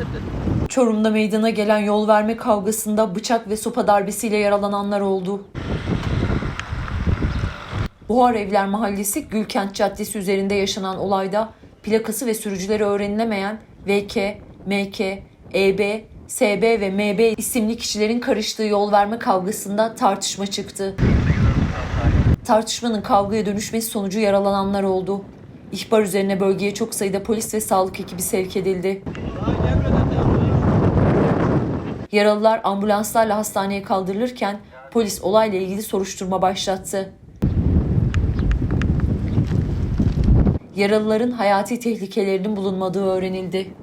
Çorum'da meydana gelen yol verme kavgasında bıçak ve sopa darbesiyle yaralananlar oldu. Buhar Evler Mahallesi Gülkent Caddesi üzerinde yaşanan olayda plakası ve sürücüleri öğrenilemeyen VK, MK, EB, SB ve MB isimli kişilerin karıştığı yol verme kavgasında tartışma çıktı. Tartışmanın kavgaya dönüşmesi sonucu yaralananlar oldu. İhbar üzerine bölgeye çok sayıda polis ve sağlık ekibi sevk edildi. Yaralılar ambulanslarla hastaneye kaldırılırken polis olayla ilgili soruşturma başlattı. Yaralıların hayati tehlikelerinin bulunmadığı öğrenildi.